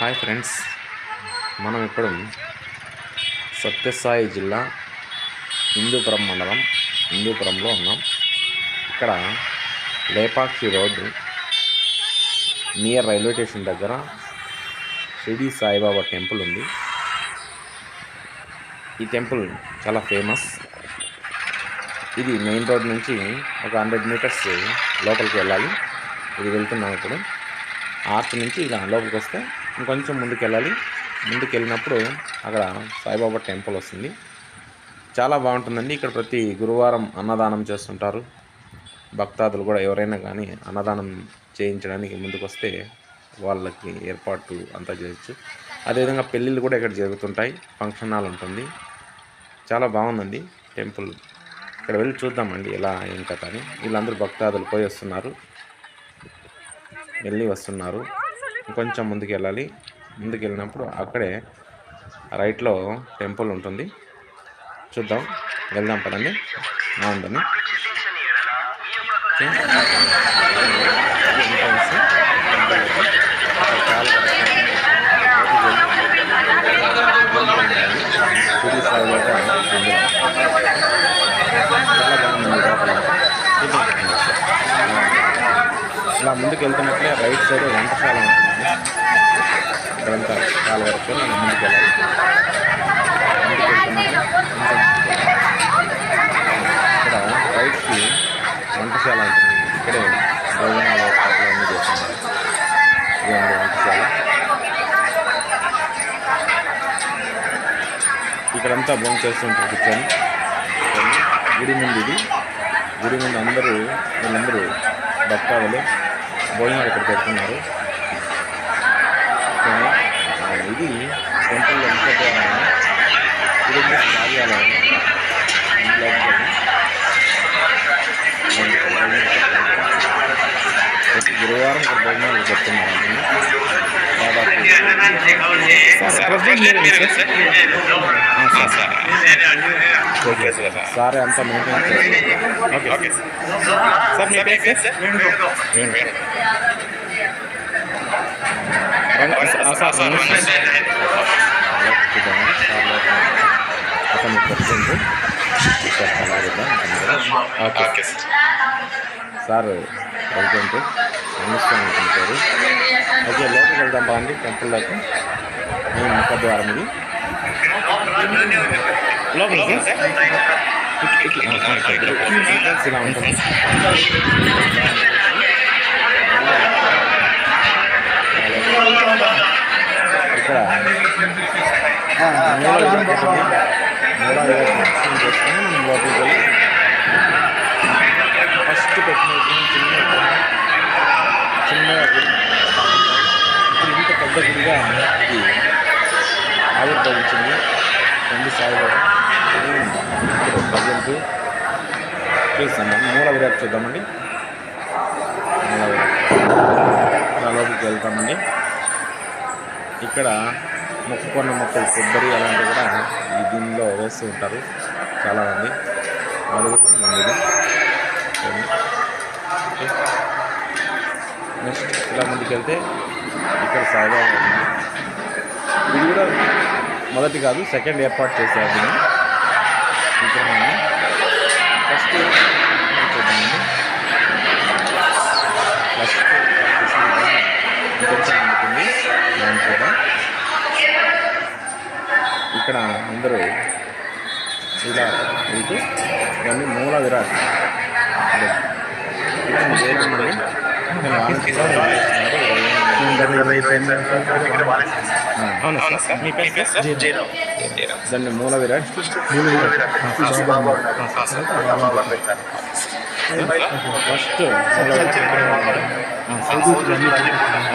Hi friends మనం ఇప్పుడు సత్యసాయి జిల్లా హిందూపురం మండలం హిందూపురంలో ఉన్నాం. ఇక్కడ Lepakshi road near railway station దగ్గర షిరిడి సాయిబాబా టెంపుల్ ఉంది. ఈ టెంపుల్ చాలా ఫేమస్. ఇది మెయిన్ రోడ్ నుంచి ఒక హండ్రెడ్ మీటర్స్ లోపలికి వెళ్ళాలి. ఇది వెళ్తున్నాం ఇప్పుడు. ఆర్చ్ నుంచి ఇలా లోపలికి వస్తే ఇంకొంచెం ముందుకు వెళ్ళాలి ముందుకు వెళ్ళినప్పుడు అక్కడ సాయిబాబా టెంపుల్ వస్తుంది. చాలా బాగుంటుందండి. ఇక్కడ ప్రతి గురువారం అన్నదానం చేస్తుంటారు. భక్తాదులు కూడా ఎవరైనా కానీ అన్నదానం చేయించడానికి ముందుకు వస్తే వాళ్ళకి ఏర్పాటు అంతా చేయొచ్చు. అదేవిధంగా పెళ్ళిళ్ళు కూడా ఇక్కడ జరుగుతుంటాయి. ఫంక్షన్ హాల్ ఉంటుంది. చాలా బాగుందండి టెంపుల్. ఇక్కడ వెళ్ళి చూద్దామండి ఎలా ఏం కథ అని. వీళ్ళందరూ భక్తాదులు పోయి వస్తున్నారు. వెళ్ళి వస్తున్నారు. కొంచెం ముందుకు వెళ్ళాలి ముందుకు వెళ్ళినప్పుడు అక్కడే రైట్లో టెంపుల్ ఉంటుంది. చూద్దాం. వెళ్దాం పదండి. బాగుంటుంది. ఇలా ముందుకు వెళ్తున్నట్లే రైట్ సైడ్ వంటశాల ఉంటుంది. ఇక్కడంతా చాలా వరకు నేను ముందుకు వెళ్ళాలి ఇక్కడ బయటికి వంటశాల ఉంటుంది ఇక్కడే భోజనాలు ఏర్పాట్లు అన్నీ చేస్తున్నారు ఇదండి వంటశాల ఇక్కడంతా భోజనం చేస్తుంటారు కూర్చొని. గుడి ముందు ఇది. గుడి ముందు అందరూ వీళ్ళందరూ భక్తాదులు. భోజనాలు ఇక్కడ పెడుతున్నారు. ఇది టెంపుల్లో ముఖ్యద్వారం ఇది కార్యాలయం ప్రతి గురువారం భోజనాలు చెప్తున్నారు దాదాపు సార్ అంతా maintain sir sir okay. Sir president అందిస్తాను అనుకుంటారు ఓకే లోపలికి వెళ్దాం బాగుంది టెంపుల్లోకి మేము ముఖద్వారం ఇది. లోపల ఇలా ఉంటుంది ఇక్కడ మూల విగ్రహం ఉంటుంది. మూల విగ్రహం దర్శనం చేసుకొని మనం లోపలికి వెళ్ళి ఫస్ట్ పెట్టిన చిన్న చిన్న ఇంత పెద్ద గుడిగా ఇది ఆవిర్భవించింది రెండు సాయిబాబా ఇప్పుడు ప్రజెంట్ చూస్తాం మూల విరాట్ చూద్దామండి. మూల విరాట్. ఇలా లోపలికి వెళ్తామండి. ఇక్కడ మొక్కుకున్న మొక్కలు కొబ్బరి అలాంటివి కూడా ఈ దీనిలో వేస్తూ ఉంటారు చాలామంది. నెక్స్ట్ ఇలా ముందుకు వెళ్తే ఇక్కడ సాయిబాబా ఇది కూడా మొదటి కాదు సెకండ్ ఏర్పాటు చేశారు దీన్ని. విగ్రహాన్ని ఫస్ట్ చూద్దామండి ఫస్ట్ ఇంకొంచెం ఉంటుంది దాని చూద్దాం ఇక్కడ అందరూ ఇలా వెళ్తూ ఇవన్నీ మూల విరాట్ ఇక్కడ జయరామండి ఇక్కడ అవును సార్ మీ పేరు సార్ దాన్ని మూల విరాట్ ఫస్ట్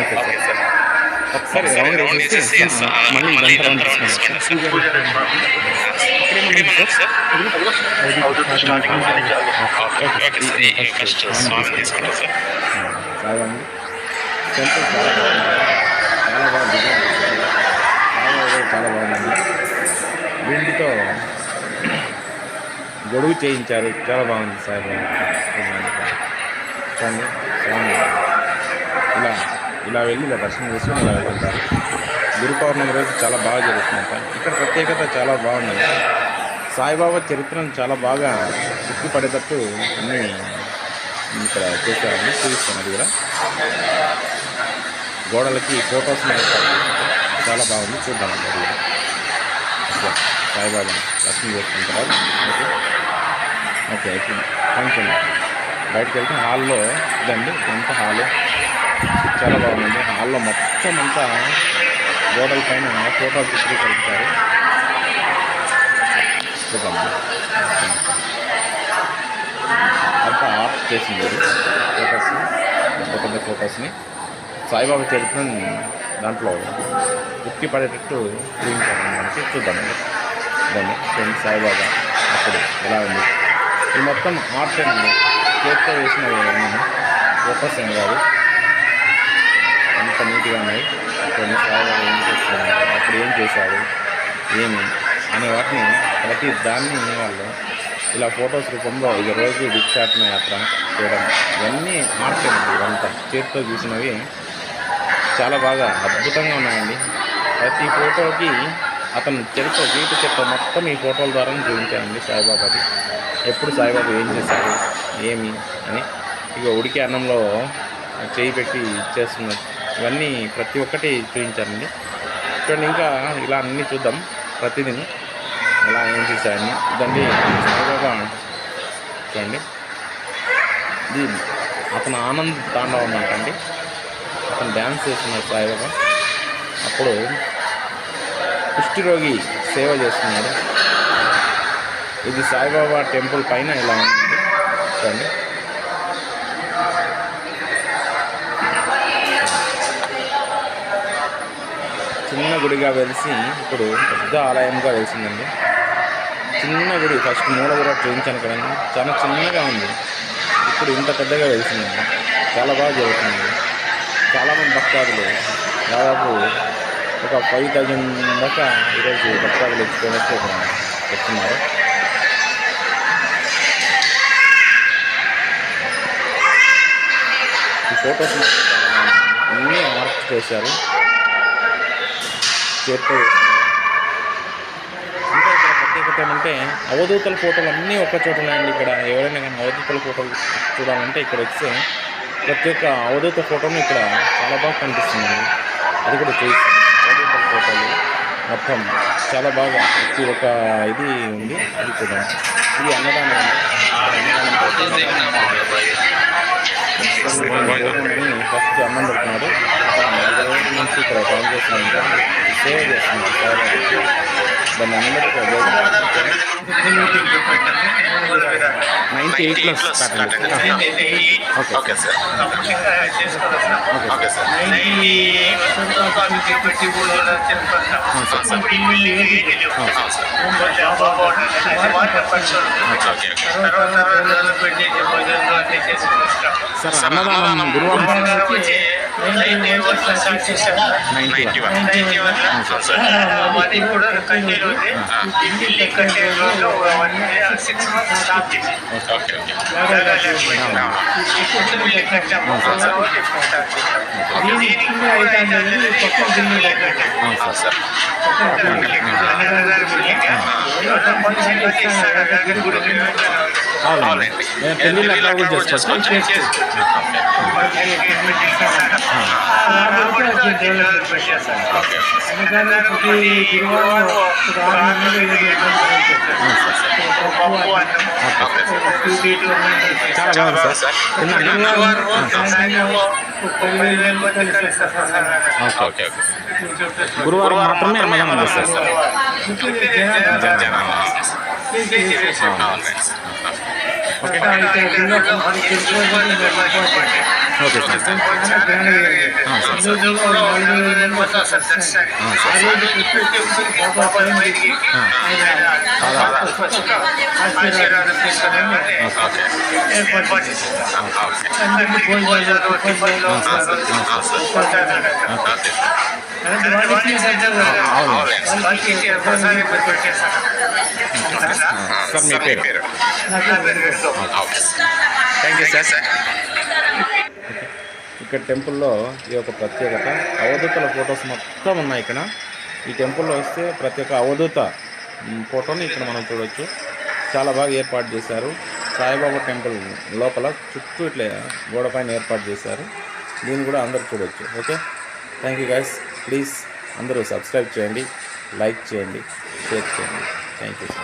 ఓకే సార్ ఒకసారి రౌండ్ వేసేసి మళ్ళీ ఇదంతా రౌండ్ తీసుకున్నాం చాలా బాగుంది బాగా. చాలా బాగా- చాలా బాగుందండి వీటితో గొడుగు చేయించారు చాలా బాగుంది స్వామి ఇలా ఇలా వెళ్ళి ఇలా దర్శనం చేసుకుని ఇలా వెళ్తుంటారు. గురు పౌర్ణమి రోజు చాలా బాగా జరుగుతుందంట. ఇక్కడ ప్రత్యేకత చాలా బాగుంది. సాయిబాబా చరిత్రను చాలా బాగా ఉక్కి పడేటట్టు అన్నీ ఇక్కడ చేశారని చూపిస్తాను అది కూడా గోడలకి ఫొటోస్ చాలా బాగుంది. చూద్దాం అది కూడా సాయిబాబా దర్శనం చేసుకున్న తర్వాత ఓకే. ఓకే. అయితే థ్యాంక్ యూ బయటకు వెళ్తే హాల్లో ఇదండి. ఎంత హాలు? చాలా బాగుంది. హాల్లో మొత్తం అంతా గోడల పైన ఫోటోలు చిత్రీకరించారు. చూద్దాం. అంతా ఆఫ్ చేసింది. ఫోటోస్ని ఫొటోస్ని ఫోటోస్ని. సాయిబాబా చరిత్రను దాంట్లో ఉక్కి పడేటట్టు చూపించారు మనకి చూద్దాం. దాన్ని ఫ్రెండ్ సాయిబాబా అప్పుడు ఎలా ఉంది. ఈ మొత్తం ఆర్ట్ అండి చేతితో వేసిన ఫోటోస్ కాదు. అంత నీట్గా ఉన్నాయి. కొన్ని సాయిబాబా ఏం చేస్తున్నాడు అప్పుడు ఏం చేశాడు ఏమి? అనే వాటిని ప్రతి దాన్ని వాళ్ళు ఇలా ఫొటోస్ రూపంలో ఈ రోజు భిక్షాటన యాత్ర చేయడం ఇవన్నీ ఆర్ట్ అండి ఇవంతా చేతితో చూసినవి చాలా బాగా అద్భుతంగా ఉన్నాయండి. ప్రతి ఫోటోకి అతను చరిత్ర జీవిత చరిత్ర మొత్తం ఈ ఫోటోల ద్వారా చూపించానండి సాయిబాబాది. ఎప్పుడు సాయిబాబా ఏం చేశారు? ఏమి? అని ఇక ఉడికి అన్నంలో చేయి పెట్టి ఇచ్చేస్తున్నారు ఇవన్నీ ప్రతి ఒక్కటి చూపించారండి. చూడండి ఇంకా ఇలా అన్నీ చూద్దాం ప్రతిదిని. ఇలా ఏం చేశారని ఇదండి సాయిబాబా చూడండి. ఇది అతను ఆనంద్ తాండవం అంటండి అతను డ్యాన్స్ చేస్తున్నాడు సాయిబాబా. అప్పుడు కుష్ఠరోగి సేవ చేస్తున్నాడు. ఇది సాయిబాబా టెంపుల్ పైన ఇలా ఉంది. చూడండి. చిన్న గుడిగా వెలిసి ఇప్పుడు పెద్ద ఆలయంగా వెలిసిందండి. చిన్న గుడి ఫస్ట్ మూల కూడా చూపించాను కదండి. చాలా చిన్నగా ఉంది. ఇప్పుడు ఇంత పెద్దగా వెలిసిందండి. చాలా బాగా జరుగుతుంది. చాలామంది భక్తాదులు దాదాపు ఒక ఫైవ్ థౌజండ్ దాకా ఈరోజు భక్తాదులు తెచ్చుకోవచ్చు చెప్తున్నారు ఈ ఫొటోస్ అన్నీ ఆర్ట్ చేశారు. చేత్తో ఇంకా ఇక్కడ ప్రత్యేకత ఏంటంటే అవధూతల ఫోటోలు అన్నీ ఒక్క చోట ఉన్నాయండి ఇక్కడ. ఎవరైనా కానీ అవధూతల ఫోటోలు చూడాలంటే ఇక్కడ వస్తే ప్రతి ఒక్క అవధూత ఫోటోని ఇక్కడ చాలా బాగా కనిపిస్తుంది. అది కూడా చూస్తుంది అవధూతల ఫోటోలు మొత్తం చాలా బాగా ప్రతి ఒక ఇది ఉంది. అది చూద్దాం ఇది అన్నదానం అన్నదానం. ఫస్ట్ అన్నం పెడుతున్నాడు నుంచి ఇక్కడ పని చేస్తున్నాడు సేవ చేస్తున్నాడు సాయిబాబాకి. దాన్ని అందరికీ okay sir okay sir sir అన్నదానం గురువారం ninety one ninety one sir ఉంది అవునండి. పెళ్ళిళ్ళు అట్లా కూడా చేసుకోవచ్చు. ఓకే చాలా బాగుంది సార్ తిన్నాను ఓకే ఓకే గురువారం మాత్రమే అన్నదానం చేస్తారు. Sir okay okay sir okay sir మీ పేరు థ్యాంక్ యూ సార్ ఇక్కడ టెంపుల్లో ఈ యొక్క ప్రత్యేకత అవధూతల ఫొటోస్ మొత్తం ఉన్నాయి ఇక్కడ. ఈ టెంపుల్లో వస్తే ప్రతి ఒక్క అవధూత ఫోటోని ఇక్కడ మనం చూడొచ్చు. చాలా బాగా ఏర్పాటు చేశారు. సాయిబాబా టెంపుల్ లోపల చుట్టూ ఇట్లా గోడ పైన ఏర్పాటు చేశారు. దీన్ని కూడా అందరు చూడొచ్చు. Okay? Thank you guys please అందరూ సబ్స్క్రైబ్ చేయండి లైక్ చేయండి షేర్ చేయండి. Thank you